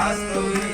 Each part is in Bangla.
Hallelujah.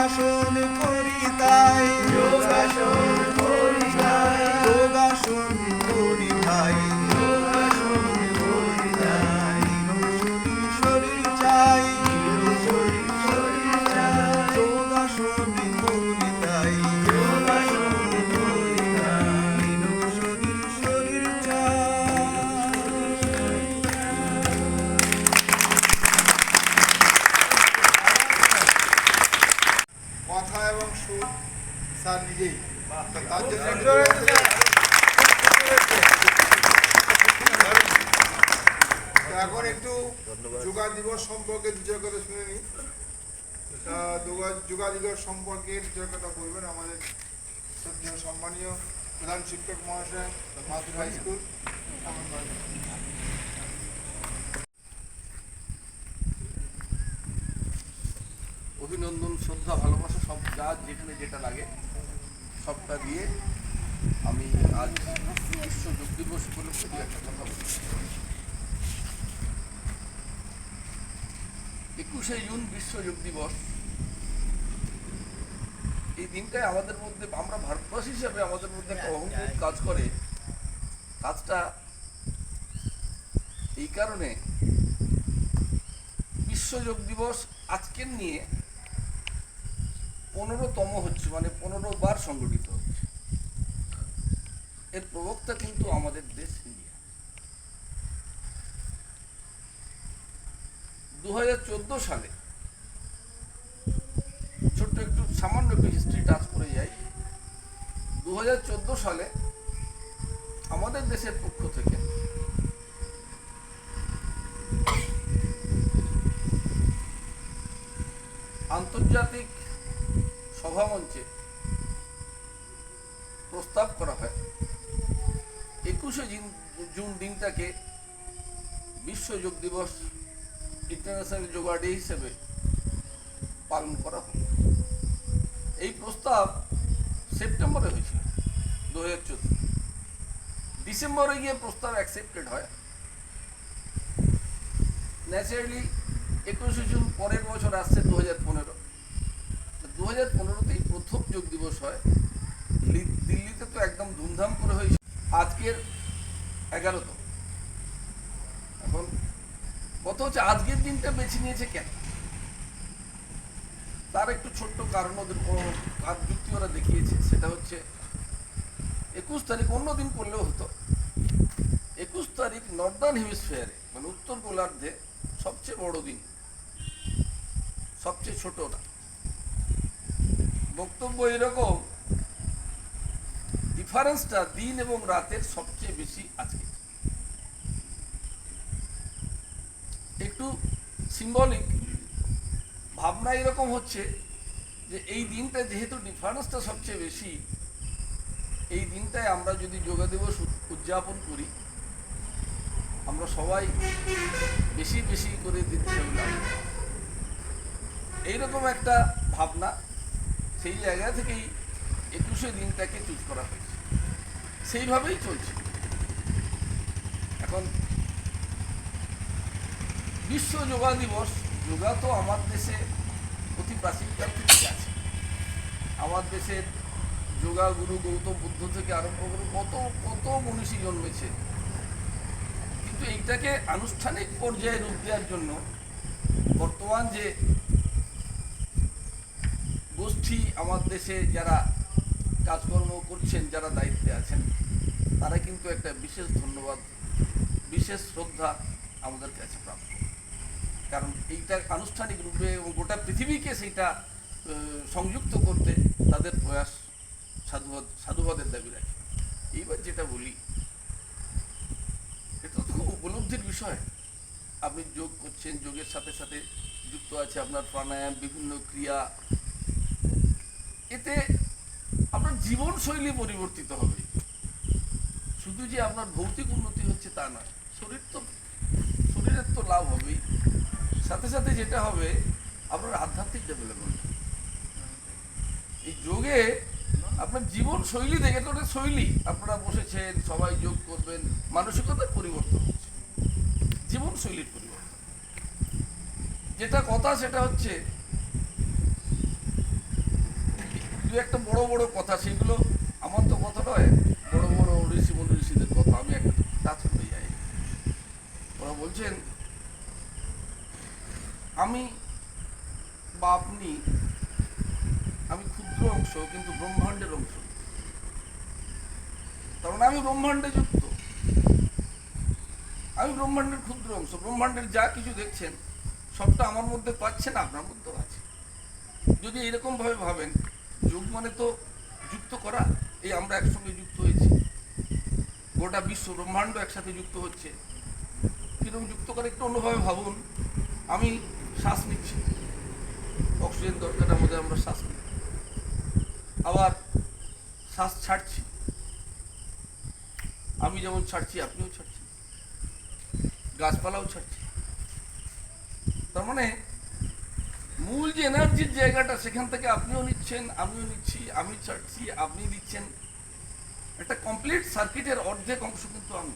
যোগাসন করি তাই। যোগাসন করি যোগাসন সম্পর্কে দু কথা বলবেন আমাদের সম্মানীয় প্রধান শিক্ষক মহাশয় মাথুর হাই স্কুল অভিনন্দন, শ্রদ্ধা, ভালোবাসা, সব যা যেখানে যেটা লাগে, সবটা দিয়ে আমি আজ বিশ্ব যোগ দিবস উপলক্ষে দু একটা কথা বলি একুশে জুন বিশ্ব যোগ দিবস। এই দিনটায় আমাদের মধ্যে আমরা ভারতবাসী হিসাবে আমাদের মধ্যে একটা অহংবোধ কাজ করে। কাজটা এই কারণে বিশ্ব যোগ দিবস আজকের নিয়ে পনেরোতম হচ্ছে মানে পনেরো বার সংগঠিত হচ্ছে। এর প্রবক্তা কিন্তু আমাদের দেশ ইন্ডিয়া। দু হাজার চোদ্দ সালে ছোট্ট একটু সামান্য একটু হিস্ট্রি টাচ করে যাই। দু হাজার চোদ্দ সালে আমাদের দেশের পক্ষ থেকে আন্তর্জাতিক সভামঞ্চে প্রস্তাব করা হয়। একুশে জুন দিনটাকে বিশ্ব যোগ দিবস ইন্টারন্যাশনাল যোগা ডে হিসেবে পালন করা হলো এই প্রস্তাব সেপ্টেম্বরে হয়েছিল দু হাজার চোদ্দ। ডিসেম্বরে গিয়ে প্রস্তাব অ্যাকসেপ্টেড হয়। ন্যাচারালি একুশে জুন পরের বছর আসছে দু হাজার পনেরো। দু হাজার পনেরোতেই প্রথম যোগ দিবস হয়। দিল্লিতে তো একদম ধুমধাম করে হয়েছে। আজকের এগারোতম। এখন কথা হচ্ছে, আজকের দিনটা বেছে নিয়েছে কেন? তার একটু ছোট্ট কারণ ওদের যুক্তি ওরা দেখিয়েছে, সেটা হচ্ছে একুশ তারিখ অন্য দিন করলেও হতো। একুশ তারিখ নর্দার্ন হেমিসফিয়ারে মানে উত্তর গোলার্ধে সবচেয়ে বড় দিন, সবচেয়ে ছোট না। বক্তব্য এরকম ডিফারেন্সটা দিন এবং রাতের সবচেয়ে বেশি আজকে। একটু সিম্বলিক ভাবনা এরকম হচ্ছে যে এই দিনটা যেহেতু ডিফারেন্সটা সবচেয়ে বেশি, এই দিনটায় আমরা যদি যোগা দিবস উদযাপন করি, আমরা সবাই বেশি বেশি করে দিতে হবে এইরকম একটা ভাবনা সেই জায়গা থেকেই একুশে দিনটাকে চুজ করা হয়েছে। সেইভাবেই চলছে। এখন বিশ্ব যোগা দিবস যোগা তো আমার দেশে অতি প্রাচীনকাল থেকে আছে। আমার দেশের যোগা গুরু গৌতম বুদ্ধ থেকে আরম্ভ করে কত কত মনীষী জন্মেছে। কিন্তু এইটাকে আনুষ্ঠানিক পর্যায়ে রূপ দেওয়ার জন্য বর্তমান যে গোষ্ঠী আমার দেশে যারা কাজকর্ম করছেন, যারা দায়িত্বে আছেন, তারা কিন্তু একটা বিশেষ ধন্যবাদ, বিশেষ শ্রদ্ধা আমাদের কাছে প্রাপ্ত। কারণ এইটা আনুষ্ঠানিক রূপে এবং গোটা পৃথিবীকে সেইটা সংযুক্ত করতে তাদের প্রয়াস সাধুবাদ, সাধুবাদের দাবি রাখে। এইবার যেটা বলি, এটা তো উপলব্ধির বিষয়। আপনি যোগ করছেন, যোগের সাথে সাথে যুক্ত আছে আপনার প্রাণায়াম, বিভিন্ন ক্রিয়া। এতে আপনার জীবনশৈলী পরিবর্তিত হবে। শুধু যে আপনার ভৌতিক উন্নতি হচ্ছে তা নয়, শরীর তো, শরীরের তো লাভ হবেই। সাথে সাথে যেটা হবে, আপনার আধ্যাত্মিক ডেভেলপমেন্ট এই যোগে আপনার জীবন শৈলী দেখে তো শৈলী। আপনারা বসেছেন, সবাই যোগ করবেন, মানসিকতার পরিবর্তন হচ্ছে। জীবন শৈলীর পরিবর্তন। যেটা কথা, সেটা হচ্ছে, দু একটা বড় বড় কথা, সেগুলো আমার তো কথা নয়, বড় বড় ঋষি মনি ঋষিদের কথা, আমি একটা টাচ করে যাই। ওরা বলছেন আমি বা আপনি, আমি ক্ষুদ্র অংশ কিন্তু ব্রহ্মাণ্ডের অংশ। তার মানে আমি ব্রহ্মাণ্ডে যুক্ত। আমি ব্রহ্মাণ্ডের ক্ষুদ্র অংশ, ব্রহ্মাণ্ডের যা কিছু দেখছেন, সবটা আমার মধ্যে পাচ্ছেন, আপনার মধ্যেও আছে। যদি এরকম ভাবে ভাবেন, যোগ মানে তো যুক্ত করা, এই আমরা একসঙ্গে যুক্ত হয়েছি। গোটা বিশ্ব ব্রহ্মাণ্ড একসাথে যুক্ত হচ্ছে। কীরকম যুক্ত করে একটু অন্যভাবে ভাবুন। আমি শ্বাস নিচ্ছি। অক্সিজেন দরকার আমাদের আমরা শ্বাস নিই আবার শ্বাস ছাড়ছি। আমি যেমন ছাড়ছি, আপনিও ছাড়ছেন। গাছপালাও ছাড়ছি। তার মানে মূল যে এনার্জির জায়গাটা, সেখান থেকে আপনিও নিচ্ছেন, আমিও নিচ্ছি, আমি ছাড়ছি, আপনি দিচ্ছেন। একটা কমপ্লিট সার্কিটের অর্ধেক অংশ কিন্তু আমি।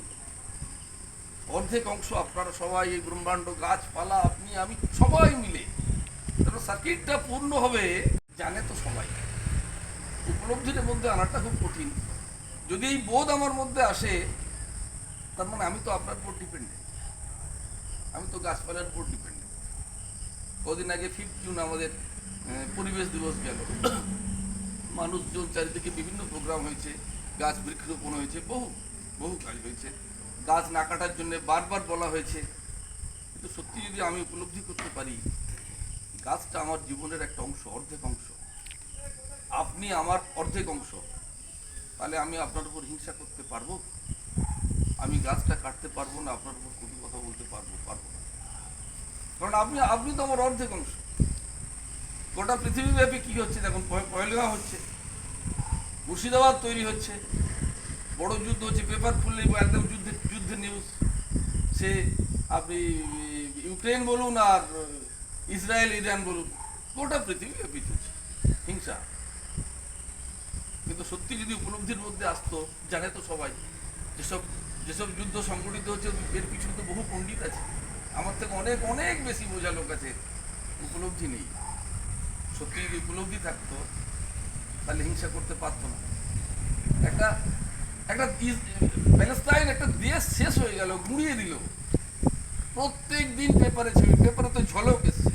অর্ধেক অংশ আপনারা সবাই এই ব্রহ্মাণ্ড গাছপালা, আপনি, আমি সবাই মিলে। সার্কিটটা পূর্ণ হবে, জানে তো সবাই। উপলব্ধির মধ্যে আনাটা খুব কঠিন। যদি এই বোধ আমার মধ্যে আসে, তার মানে আমি তো আপনার উপর ডিপেন্ডেন্ট আমি তো গাছপালার উপর ডিপেন্ডেন্ট কদিন আগে ফিফথ জুন আমাদের পরিবেশ দিবস গেল। মানুষজন চারিদিকে বিভিন্ন প্রোগ্রাম হয়েছে, গাছ বৃক্ষরোপণ হয়েছে, বহু বহু কাজ হয়েছে। গাছ না কাটার জন্য বারবার বলা হয়েছে। কিন্তু সত্যি যদি আমি উপলব্ধি করতে পারি, গাছটা আমার জীবনের একটা অংশ, অর্ধেক অংশ। আপনি আমার অর্ধেক অংশ। তাহলে আমি আপনার উপর হিংসা করতে পারব? আমি গাছটা কাটতে পারব না, আপনার উপর কটু কথা বলতে পারব পারব না। কারণ আপনি আপনি তো আমার অর্ধেক অংশ। গোটা পৃথিবীব্যাপী কি হচ্ছে? দেখুন, পয়- পয়লগাঁ হচ্ছে, মুর্শিদাবাদ তৈরি হচ্ছে। বড় যুদ্ধ হচ্ছে পেপার খুললে একদম যুদ্ধের যুদ্ধের নিউজ সে আপনি, ইউক্রেন বলুন আর ইসরায়েল, ইরান বলুন, গোটা পৃথিবীব্যাপী চলছে, হিংসা। কিন্তু সত্যি যদি উপলব্ধির মধ্যে আসতো, জানে তো সবাই, যেসব যেসব যুদ্ধ সংগঠিত হচ্ছে, এর পিছনে তো বহু পণ্ডিত আছে। আমার থেকে অনেক অনেক বেশি বোঝা লোক আছে, উপলব্ধি নেই। সত্যি যদি উপলব্ধি থাকতো, তাহলে হিংসা করতে পারতো না। একটা একটা প্যালেস্তাইন একটা দেশ শেষ হয়ে গেল, গুঁড়িয়ে দিল। প্রত্যেক দিন পেপারে ছবি পেপারে তো ঝলক এসছে।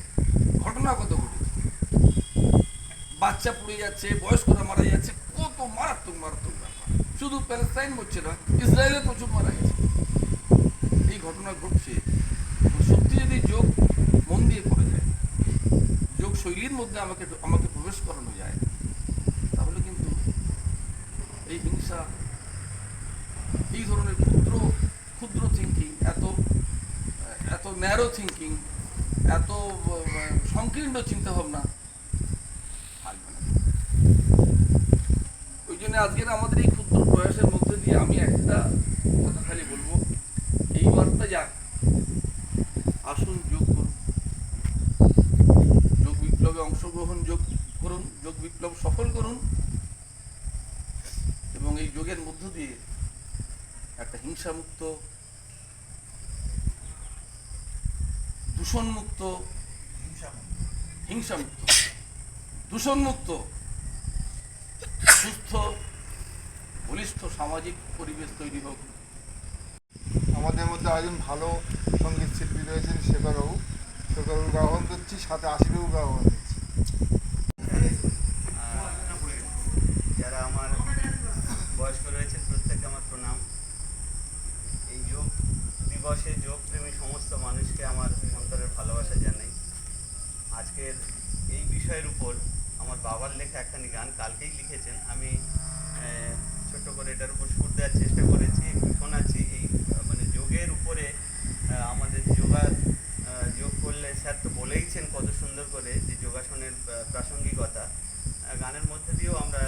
ঘটনা কত ঘটেছে? বাচ্চা পুড়ে যাচ্ছে, বয়স্করা মারা যাচ্ছে, কত মারাত্মক মারাত্মক ব্যাপার। শুধু প্যালেস্তাইন হচ্ছে না, ইসরায়েলে প্রচুর মারা গেছে। এই ঘটনা ঘটছে। সত্যি যদি যোগ মন দিয়ে করে যায়, যোগ শৈলীর মধ্যে আমাকে আমাকে প্রবেশ করানো যায়, তাহলে কিন্তু এই হিংসা এই ধরনের ক্ষুদ্র ক্ষুদ্র থিঙ্কিং এত এত ন্যারো থিঙ্কিং এত, সংকীর্ণ চিন্তাভাবনা, থাকবে না। ওই জন্য আজকের আমাদের এই ক্ষুদ্র প্রয়াসের মধ্যে দিয়ে আমি একটা কথা খালি বলব এই বার্তা যাক আসুন যোগ করুন যোগ বিপ্লবে অংশগ্রহণ যোগ করুন যোগ বিপ্লব সফল করুন এবং এই যোগের মধ্য দিয়ে একটা হিংসামুক্ত, দূষণমুক্ত হিংসামুক্ত, দূষণমুক্ত, সুস্থ, বলিষ্ঠ সামাজিক পরিবেশ তৈরি হোক। আমাদের মধ্যে একজন ভালো সংগীত শিল্পী রয়েছেন শেখরবাবু শেখরবাবু আহ্বান করছি, সাথে আশিরবাবুকে আহ্বান করছি যারা আমার বয়স্ক রয়েছেন প্রত্যেককে আমার প্রণাম এই যোগ দিবসে যোগ প্রেমী সমস্ত মানুষকে আমার অন্তরের ভালোবাসা জানাই আজকের এই বিষয়ের উপর আমার বাবার লেখা একখানি গান কালকেই লিখেছেন আমি আহ, করে উপর সুর দেওয়ার চেষ্টা করেছি এখন আছি এই মানে যোগের উপরে আমাদের যোগা যোগ করলে স্যার তো বলেইছেন কত সুন্দর করে যে যোগাসনের প্রাসঙ্গিকতা। গানের মধ্যে দিয়েও আমরা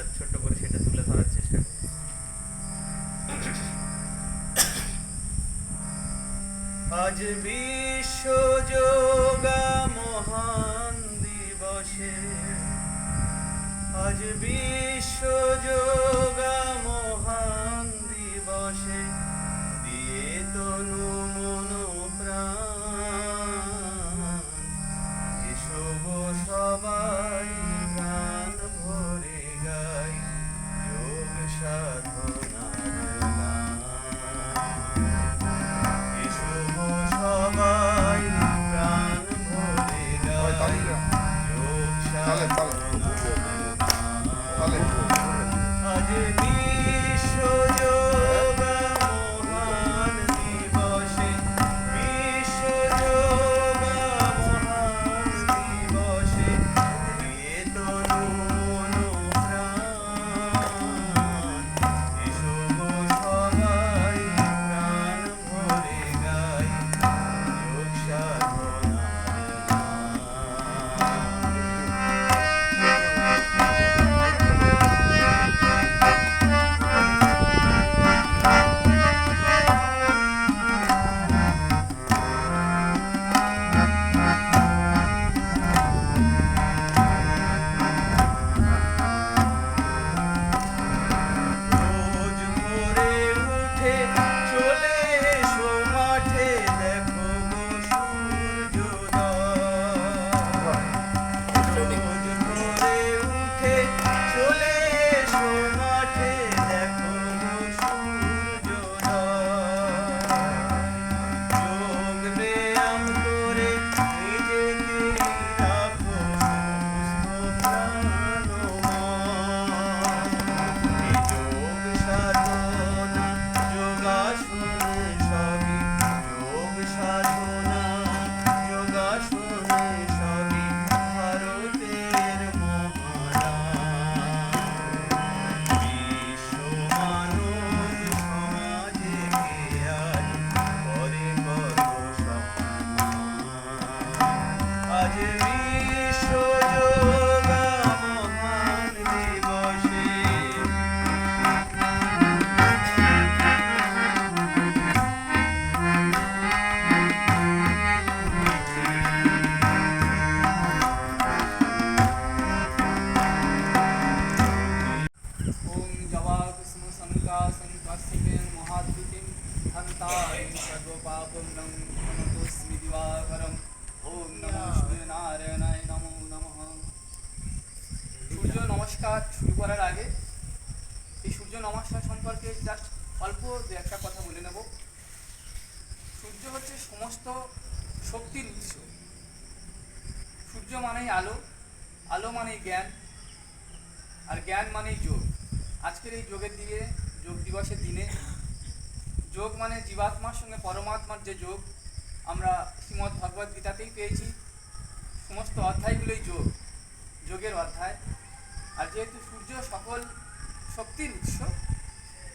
উৎস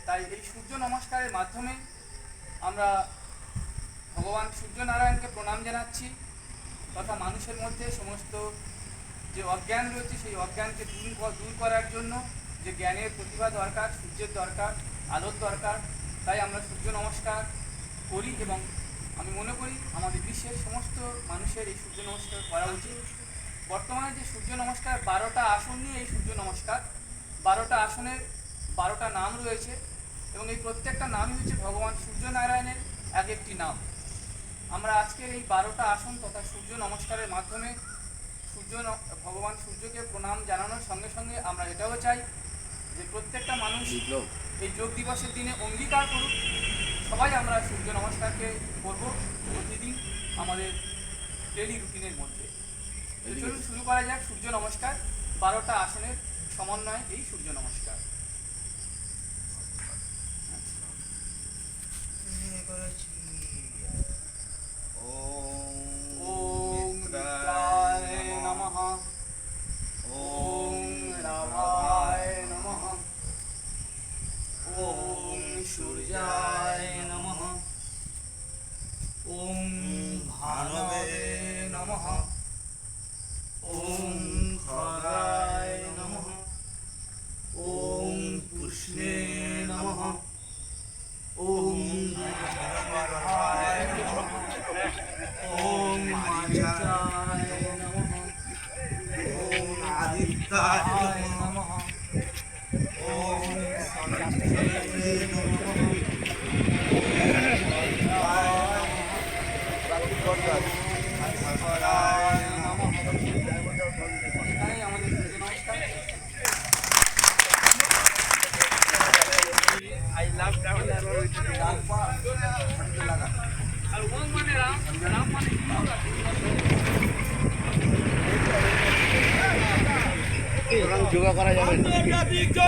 তাই এই সূর্য নমস্কারের মাধ্যমে আমরা ভগবান সূর্যনারায়ণকে প্রণাম জানাচ্ছি তথা মানুষের মধ্যে সমস্ত যে অজ্ঞান রয়েছে, সেই অজ্ঞানকে দূর দূর করার জন্য যে জ্ঞানের প্রতিভা দরকার, সূর্যের দরকার, আলোর দরকার, তাই আমরা সূর্য নমস্কার করি এবং আমি মনে করি আমাদের বিশ্বের সমস্ত মানুষের এই সূর্য নমস্কার করা উচিত। বর্তমানে যে সূর্য নমস্কার, বারোটা আসন নিয়ে এই সূর্য নমস্কার। বারোটা আসনের বারোটা নাম রয়েছে এবং এই প্রত্যেকটা নামই হচ্ছে ভগবান সূর্যনারায়ণের এক একটি নাম। আমরা আজকের এই বারোটা আসন তথা সূর্য নমস্কারের মাধ্যমে সূর্য ভগবান সূর্যকে প্রণাম জানানোর সঙ্গে সঙ্গে আমরা এটাও চাই যে প্রত্যেকটা মানুষ এই যোগ। দিবসের দিনে অঙ্গীকার করুক। সবাই আমরা সূর্য নমস্কারকে করব প্রতিদিন আমাদের ডেলি রুটিনের মধ্যে। চলুন শুরু করা যাক সূর্য নমস্কার। বারোটা আসনের সমন্বয়ে এই সূর্য নমস্কার। કરો છીએ ઓ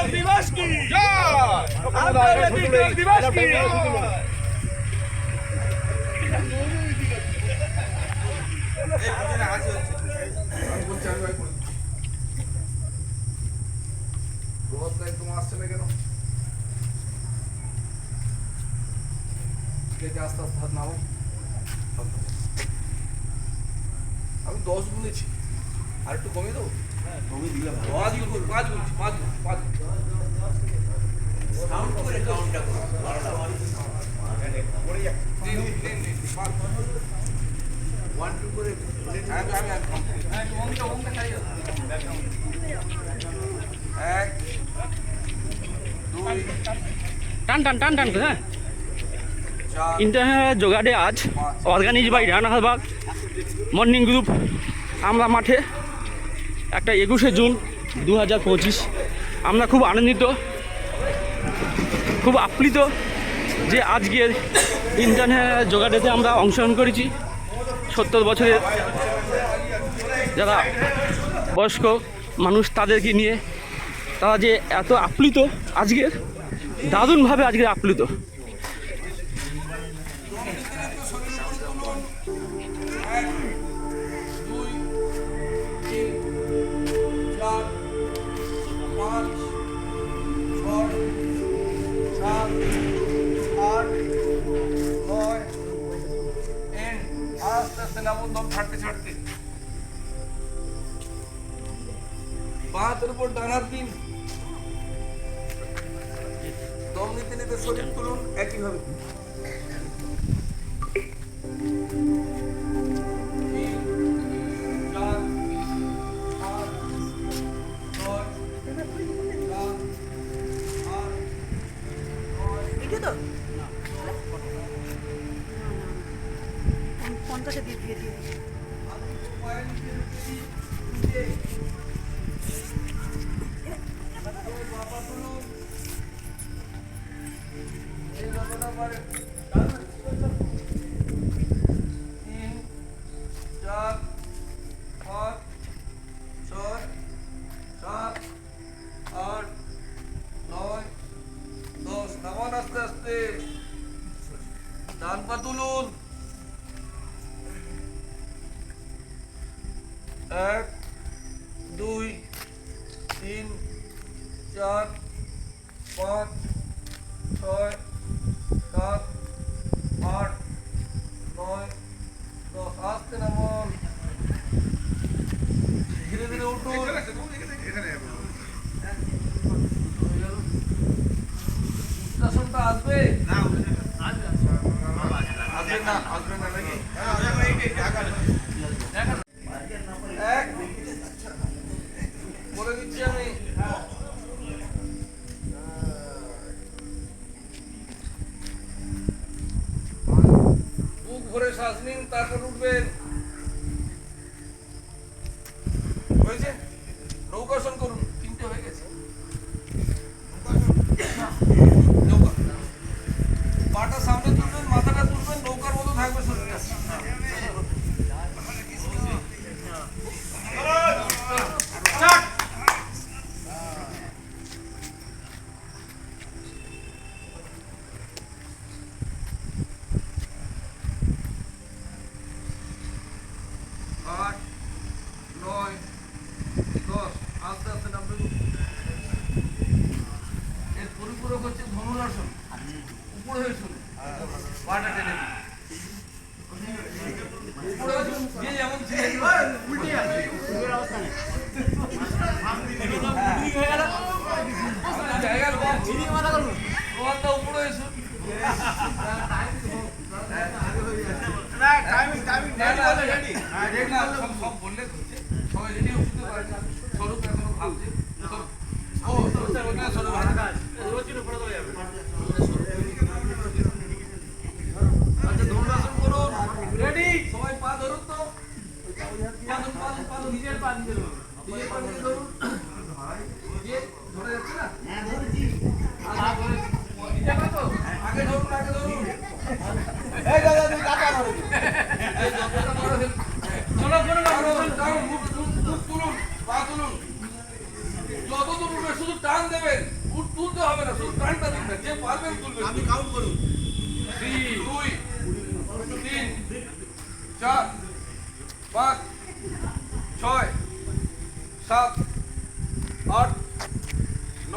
আন্তর্জাতিক যোগ দিবস কি আন্তর্জাতিক যোগ দিবস কি আমি বলছি আমি ভাই করে দিচ্ছি। রোহতটা একদম আসছে না কেন ঠিক আছে আস্তে আস্তে হাত নাও আমি দশ গুনেছি আর একটু কমিয়ে দেবো পাঁচ গুণ পাঁচ গুনছি পাঁচ গুণ পাঁচ গুণ। তিন, তিন, তিন, পাঁচ। One, two করে আমি আমি আমি হ্যাঁ, ওমটা ওমটা খাই এক দুই টান টান টান টান হ্যাঁ। চার ইন্টারন্যাশনাল যোগা ডে আজ। Organise by Ranahabag morning group আমরা মাঠে একটা একুশে জুন দু হাজার পঁচিশ। আমরা খুব আনন্দিত, খুব আপ্লিত যে আজকের ইন্টারন্যাশনাল যোগা ডেতে আমরা অংশগ্রহণ করেছি। সত্তর বছরের যারা বয়স্ক মানুষ তাদেরকে নিয়ে তারা যে এত আপ্লুত আজকের, দারুণভাবে আজকে আপ্লুত। আস্তে দম ছাড়তে ছাড়তে। বাহাতের উপর ডানার দিন দম নিতে নিতে শরীর তুলুন একইভাবে। তারপর উঠবেন হয়েছে নৌকাসন করুন। নিজের পান নিজের পান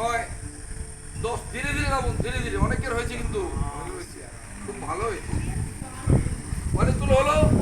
নয়, দশ, ধীরে ধীরে নামুন, ধীরে ধীরে। অনেকের হয়েছে কিন্তু, খুব ভালো হয়েছে। অনেকগুলো হলো।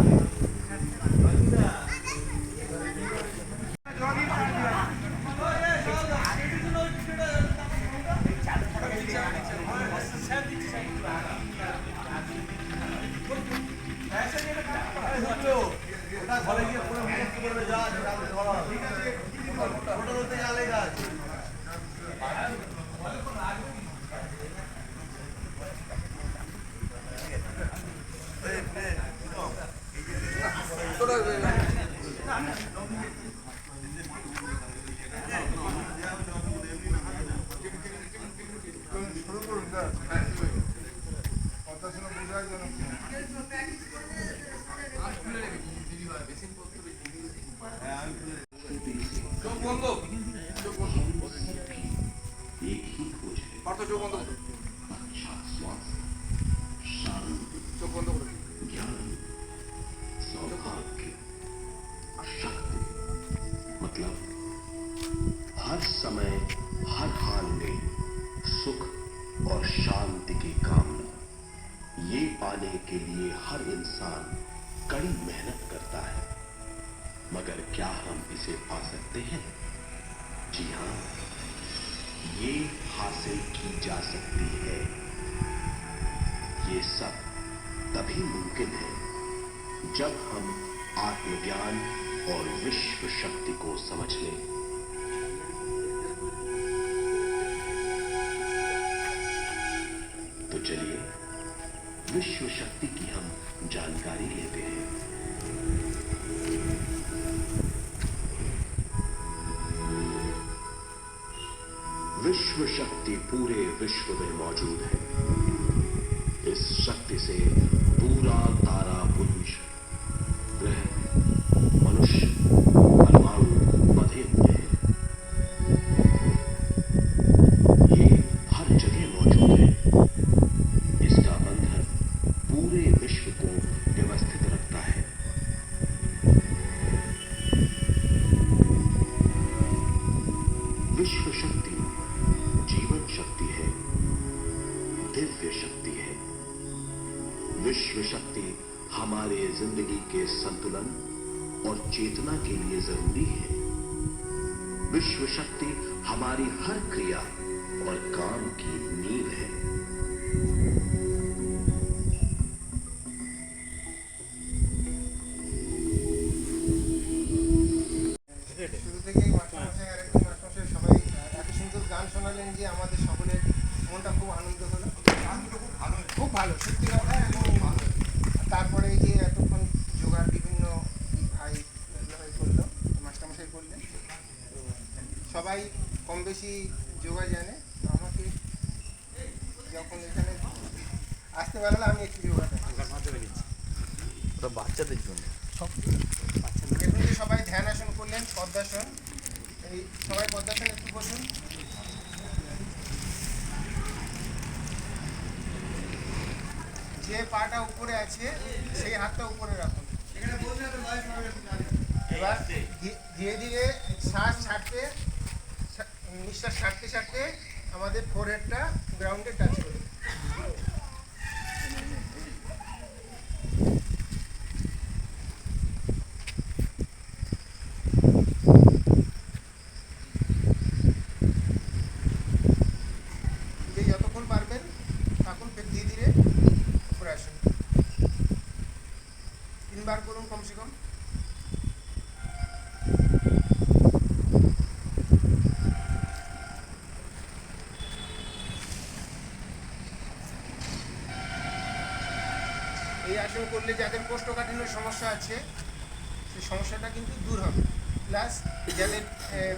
চোখ বন্ধ চোখ বন্ধ जानकारी लेते हैं। विश्व शक्ति पूरे विश्व में मौजूद है। इस शक्ति से पूरा तारा বেশি যোগা জানে। আমাকে যখন এখানে আসতে পারলে আমি যোগাটা বাচ্চাদের জন্য এখন যে সবাই ধ্যান আসন করলেন পদ্মাসন এই সবাই পদ্মাসন একটু বসুন যে পাটা উপরে আছে সেই হাতটা উপরে রাখুন এবার ধী- ধীরে ধীরে শ্বাস ছাড়তে ছা- নিঃশ্বাস ছাড়তে ছাড়তে আমাদের ফোরহেডটা গ্রাউন্ডে টাচ করবে যে যতক্ষণ পারবেন তখন ফের ধীরে ধীরে উপরে আসুন তিনবার করুন কমসে কম এই আসন করলে যাদের কোষ্ঠকাঠিন্যের সমস্যা আছে, সেই সমস্যাটা কিন্তু দূর হবে। প্লাস যাদের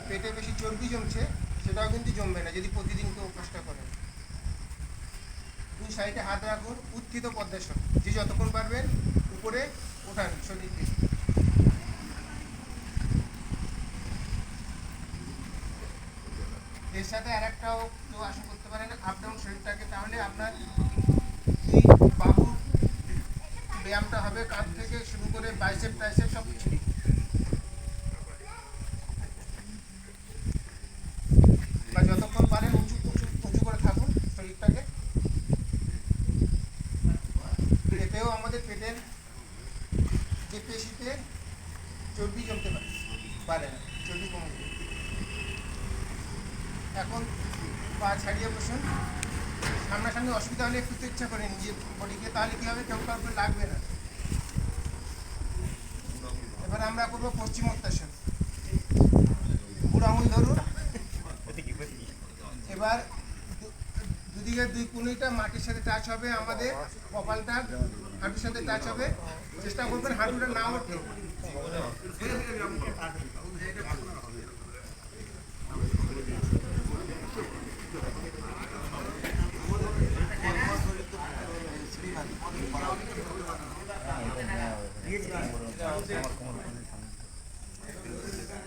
পেটে বেশি চর্বি জমছে, সেটাও কিন্তু জমবে না, যদি প্রতিদিন কেউ অভ্যাসটা করেন দুই সাইডে হাত রাখুন, উত্থিত পদ্মাসন, যে যতক্ষণ পারবেন উপরে ওঠান শরীরকে এর সাথে আর একটাও কেউ আশা করতে পারেন আপ শরীরটাকে তাহলে আপনার ব্যায়ামটা হবে কাঁধ থেকে শুরু করে বাইসেপ টাইসেপ সব কিছু বা যতক্ষণ পারেন উঁচু উঁচু উঁচু করে থাকুন শরীরটাকে এতেও আমাদের পেটের যে পেশিতে চর্বি জমতে পারে পারে না চর্বি কমে যায়। এখন পা ছাড়িয়ে বসুন সামনাসামনি অসুবিধা হলে একটু তো ইচ্ছা করে নিজের বডিকে তাহলে কী হবে কেউ কাউকে লাগবে না এবার আমরা করব পশ্চিমোত্তাসন বুড়ো আঙুল ধরুন এবার দু- দুদিকে মাটির সাথে টাচ হবে, আমাদের কপালটা হাঁটুর সাথে টাচ হবে। চেষ্টা করবেন হাঁটুটা না ওঠে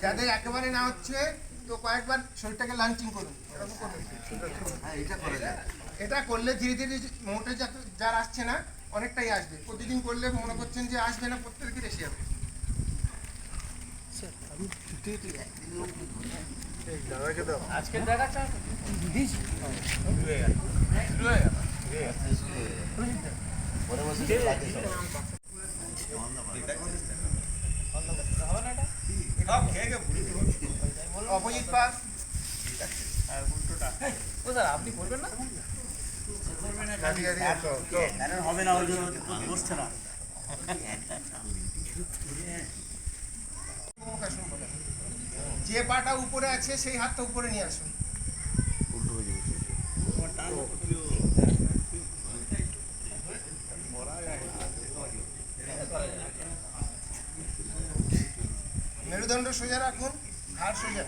যাদের একেবারে না হচ্ছে, তো কয়েকবার শরীরটাকে লাঞ্চিং করুন। এরকম করুন এটা করলে ধীরে ধীরে মোটে যা- যার আসছে না অনেকটাই আসবে। প্রতিদিন করলে মনে করছেন যে আসবে না প্রত্যেকের এসে যাবে। Opposite pass. আপনি করবেন না? যে পাটা উপরে আছে সেই হাতটা উপরে নিয়ে আসুন। মেরুদণ্ড সোজা রাখুন ঘাড় সোজা